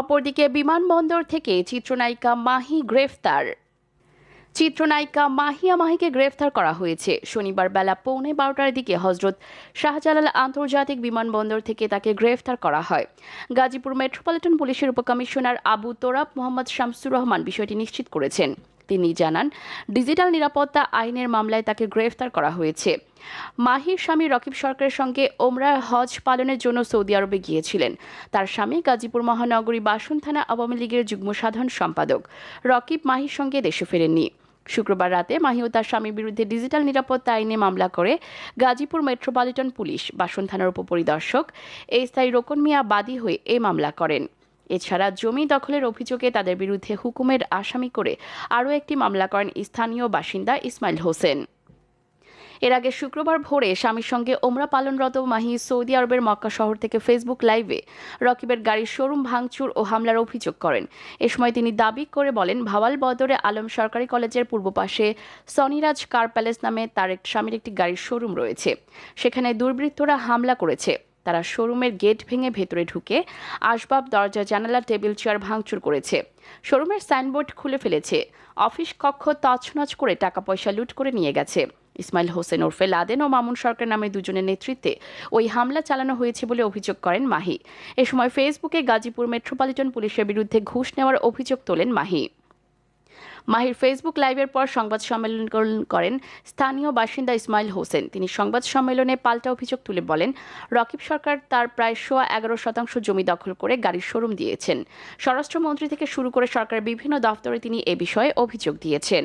অপরদিকে বিমানবন্দর থেকে চিত্রনায়িকা মাহি গ্রেফতার। চিত্রনায়িকা মাহিয়া মাহিকে গ্রেফতার করা হয়েছে। শনিবার বেলা পৌনে বারোটার দিকে হজরত শাহজালাল আন্তর্জাতিক বিমানবন্দর থেকে তাকে গ্রেফতার করা হয়। গাজীপুর মেট্রোপলিটন পুলিশের উপকমিশনার আবু তোরাব মোহাম্মদ শামসুর রহমান বিষয়টি নিশ্চিত করেছেন। তিনি জানান, ডিজিটাল নিরাপত্তা আইনের মামলায় তাকে গ্রেফতার করা হয়েছে। মাহির স্বামী রকিব সরকারের সঙ্গে ওমরা হজ পালনের জন্য সৌদি আরবে গিয়েছিলেন। তার স্বামী গাজীপুর মহানগরী বাসন থানা আওয়ামী লীগের যুগ্ম সাধারণ সম্পাদক। রকিব মাহির সঙ্গে দেশে ফেরেননি। শুক্রবার রাতে মাহি ও তার স্বামীর বিরুদ্ধে ডিজিটাল নিরাপত্তা আইনে মামলা করে গাজীপুর মেট্রোপলিটন পুলিশ বাসন থানার উপপরিদর্শক এসআই রোকন মিয়া বাদী হয়ে এই মামলা করেন। এছাড়া জমি দখলের অভিযোগে তাদের বিরুদ্ধে হুকুমের আসামি করে আরও একটি মামলা করেন স্থানীয় বাসিন্দা ইসমাইল হোসেন। এর আগে শুক্রবার ভোরে স্বামীর সঙ্গে ওমরা পালনরত মাহি সৌদি আরবের মক্কা শহর থেকে ফেসবুক লাইভে রকিবের গাড়ির শোরুম ভাঙচুর ও হামলার অভিযোগ করেন। এ সময় তিনি দাবি করে বলেন, ভাওয়াল বদরে আলম সরকারি কলেজের পূর্ব পাশে সনিরাজ কার প্যালেস নামে তার স্বামীর একটি গাড়ির শোরুম রয়েছে। সেখানে দুর্বৃত্তরা হামলা করেছে। তারা শোরুমের গেট ভেঙে ভেতরে ঢুকে আসবাব, দরজা জানালা টেবিল, চেয়ার ভাঙচুর করেছে। শোরুমের সাইনবোর্ড খুলে ফেলেছে। অফিস কক্ষ তছনছ করে টাকা পয়সা লুট করে নিয়ে গেছে। ইসমাইল হোসেন ওরফে লাদেন ও মামুন সরকার নামে দুজনের নেতৃত্বে ওই হামলা চালানো হয়েছে বলে অভিযোগ করেন মাহি। এ সময় ফেসবুকে গাজীপুর মেট্রোপলিটন পুলিশের বিরুদ্ধে ঘুষ নেওয়ার অভিযোগ তোলেন মাহি। মাহির ফেসবুক লাইভের পর সংবাদ সম্মেলন করেন স্থানীয় বাসিন্দা ইসমাইল হোসেন। তিনি সংবাদ সম্মেলনে পাল্টা অভিযোগ তুলে বলেন, রকিব সরকার তার প্রায় সোয়া এগারো শতাংশ জমি দখল করে গাড়ির শোরুম দিয়েছেন। স্বরাষ্ট্রমন্ত্রী থেকে শুরু করে সরকারের বিভিন্ন দফতরে তিনি এ বিষয়ে অভিযোগ দিয়েছেন।